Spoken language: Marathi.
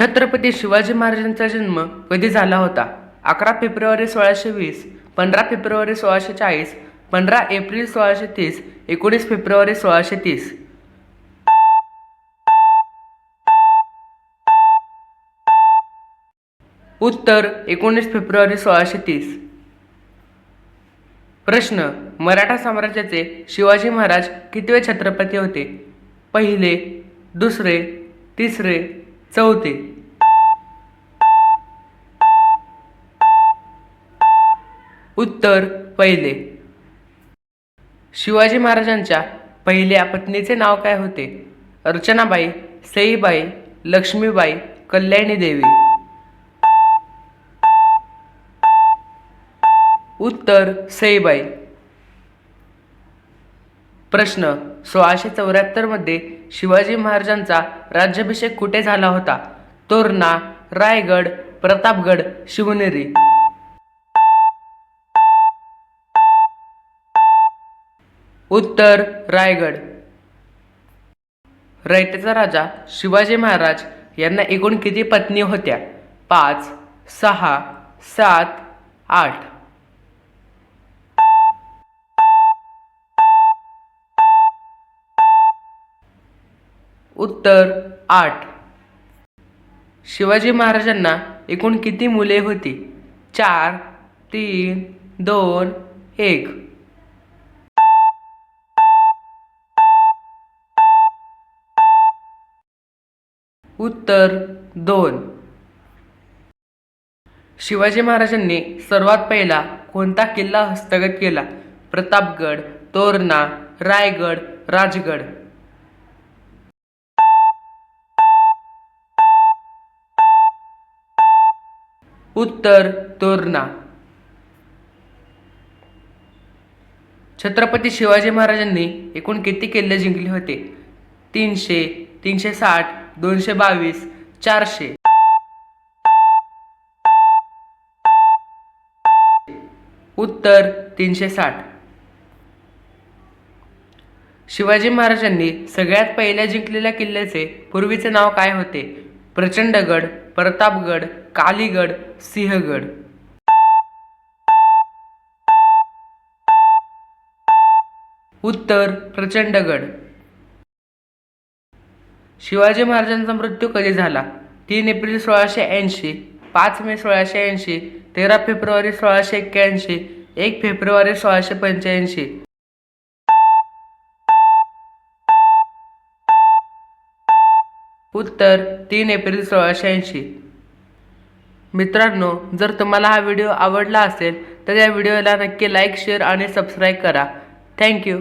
छत्रपती शिवाजी महाराजांचा जन्म कधी झाला होता? अकरा फेब्रुवारी सोळाशे वीस पंधरा फेब्रुवारी सोळाशे चाळीस पंधरा एप्रिल सोळाशे तीस एकोणीस फेब्रुवारी सोळाशे तीस. उत्तर एकोणीस फेब्रुवारी सोळाशे तीस. प्रश्न मराठा साम्राज्याचे शिवाजी महाराज कितवे छत्रपती होते? पहिले दुसरे तिसरे चौथे. उत्तर पहिले. शिवाजी महाराजांच्या पहिल्या पत्नीचे नाव काय होते? अर्चनाबाई सईबाई लक्ष्मीबाई कल्याणी देवी. उत्तर सईबाई. प्रश्न सोळाशे चौऱ्याहत्तरमध्ये शिवाजी महाराजांचा राज्याभिषेक कुठे झाला होता? तोरणा रायगड प्रतापगड शिवनेरी. उत्तर रायगड. रयतेचा राजा शिवाजी महाराज यांना एकूण किती पत्नी होत्या? पाच सहा सात आठ. उत्तर आठ. शिवाजी महाराजांना एकूण किती मुले होती? चार तीन दोन एक. उत्तर दोन. शिवाजी महाराजांनी सर्वात पहिला कोणता किल्ला हस्तगत केला? प्रतापगड तोरणा रायगड राजगड. उत्तर तोरणा. छत्रपती शिवाजी महाराजांनी एकूण किती किल्ले जिंकले होते? तीनशे तीनशे साठ दोनशे बावीस चारशे. उत्तर तीनशे साठ. शिवाजी महाराजांनी सगळ्यात पहिल्या जिंकलेल्या किल्ल्याचे पूर्वीचे नाव काय होते? प्रचंडगड प्रतापगड कालीगड सिंहगड. उत्तर प्रचंडगड. शिवाजी महाराजांचा मृत्यू कधी झाला? तीन एप्रिल सोळाशे ऐंशी पाच मे सोळाशे ऐंशी तेरा फेब्रुवारी सोळाशे एक्क्याऐंशी एक फेब्रुवारी सोळाशे पंच्याऐंशी. उत्तर तीन एप्रिल सोळाशे ऐंशी. मित्रांनो जर तुम्हाला हा व्हिडिओ आवडला असेल तर या व्हिडिओला नक्की लाईक शेअर आणि सबस्क्राईब करा. Thank you